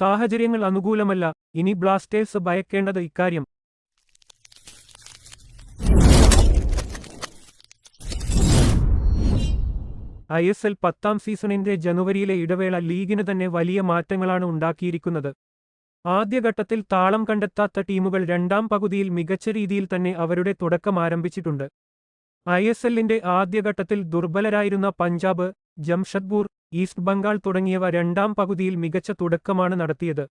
സാഹചര്യങ്ങൾ അനുകൂലമല്ല. ഇനി ബ്ലാസ്റ്റേഴ്സ് ഭയക്കേണ്ടത് ഇക്കാര്യം. ഐ എസ് എൽ പത്താം സീസണിന്റെ ജനുവരിയിലെ ഇടവേള ലീഗിന് തന്നെ വലിയ മാറ്റങ്ങളാണ് ഉണ്ടാക്കിയിരിക്കുന്നത്. ആദ്യഘട്ടത്തിൽ താളം കണ്ടെത്താത്ത ടീമുകൾ രണ്ടാം പകുതിയിൽ മികച്ച രീതിയിൽ തന്നെ അവരുടെ തുടക്കം ആരംഭിച്ചിട്ടുണ്ട്. ഐ എസ് എല്ലിന്റെ ആദ്യഘട്ടത്തിൽ ദുർബലരായിരുന്ന പഞ്ചാബ് ജംഷഡ്പൂർ ഈസ്റ്റ് ബംഗാൾ തുടങ്ങിയവ രണ്ടാം പകുതിയിൽ മികച്ച തുടക്കമാണ് നടത്തിയത്.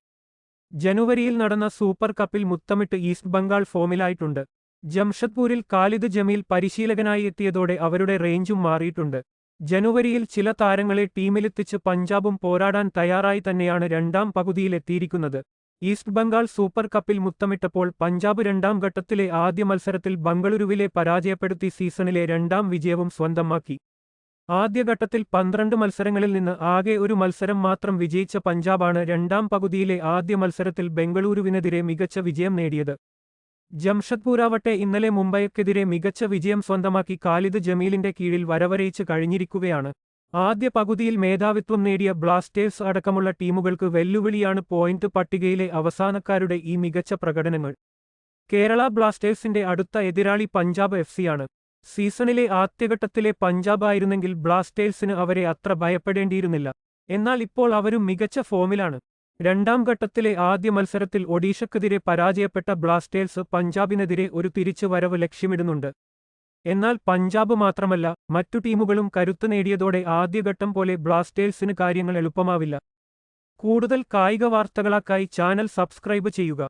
ജനുവരിയിൽ നടന്ന സൂപ്പർ കപ്പിൽ മുത്തമിട്ട് ഈസ്റ്റ് ബംഗാൾ ഫോമിലായിട്ടുണ്ട്. ജംഷദ്പൂരിൽ കാലിദ് ജമീൽ പരിശീലകനായി എത്തിയതോടെ അവരുടെ റേഞ്ചും മാറിയിട്ടുണ്ട്. ജനുവരിയിൽ ചില താരങ്ങളെ ടീമിലെത്തിച്ച് പഞ്ചാബും പോരാടാൻ തയ്യാറായി തന്നെയാണ് രണ്ടാം പകുതിയിലെത്തിയിരിക്കുന്നത് ഈസ്റ്റ് ബംഗാൾ സൂപ്പർ കപ്പിൽ മുത്തമിട്ടപ്പോൾ പഞ്ചാബ് രണ്ടാം ഘട്ടത്തിലെ ആദ്യ മത്സരത്തിൽ ബംഗളൂരുവിലെ പരാജയപ്പെടുത്തി സീസണിലെ രണ്ടാം വിജയവും സ്വന്തമാക്കി. ആദ്യഘട്ടത്തിൽ പന്ത്രണ്ട് മത്സരങ്ങളിൽ നിന്ന് ആകെ ഒരു മത്സരം മാത്രം വിജയിച്ച പഞ്ചാബാണ് രണ്ടാം പകുതിയിലെ ആദ്യ മത്സരത്തിൽ ബംഗളൂരുവിനെതിരെ മികച്ച വിജയം നേടിയത്. ജംഷഡ്പൂരാവട്ടെ ഇന്നലെ മുംബൈക്കെതിരെ മികച്ച വിജയം സ്വന്തമാക്കി കാലിദ് ജമീലിന്റെ കീഴിൽ വരവരയിച്ച് കഴിഞ്ഞിരിക്കുകയാണ്. ആദ്യ പകുതിയിൽ മേധാവിത്വം നേടിയ ബ്ലാസ്റ്റേഴ്സ് അടക്കമുള്ള ടീമുകൾക്ക് വെല്ലുവിളിയാണ് പോയിന്റ് പട്ടികയിലെ അവസാനക്കാരുടെ ഈ മികച്ച പ്രകടനങ്ങൾ. കേരള ബ്ലാസ്റ്റേഴ്സിന്റെ അടുത്ത എതിരാളി പഞ്ചാബ് എഫ് സിയാണ് സീസണിലെ ആദ്യഘട്ടത്തിലെ പഞ്ചാബ് ആയിരുന്നെങ്കിൽ ബ്ലാസ്റ്റേഴ്സിന് അവരെ അത്ര ഭയപ്പെടേണ്ടിയിരുന്നില്ല. എന്നാൽ ഇപ്പോൾ അവരും മികച്ച ഫോമിലാണ്. രണ്ടാം ഘട്ടത്തിലെ ആദ്യ മത്സരത്തിൽ ഒഡീഷക്കെതിരെ പരാജയപ്പെട്ട ബ്ലാസ്റ്റേഴ്സ് പഞ്ചാബിനെതിരെ ഒരു തിരിച്ചുവരവ് ലക്ഷ്യമിടുന്നുണ്ട്. എന്നാൽ പഞ്ചാബ് മാത്രമല്ല മറ്റു ടീമുകളും കരുത്തു നേടിയതോടെ ആദ്യഘട്ടം പോലെ ബ്ലാസ്റ്റേഴ്സിന് കാര്യങ്ങൾ എളുപ്പമാവില്ല. കൂടുതൽ കായിക വാർത്തകളാക്കായി ചാനൽ സബ്സ്ക്രൈബ് ചെയ്യുക.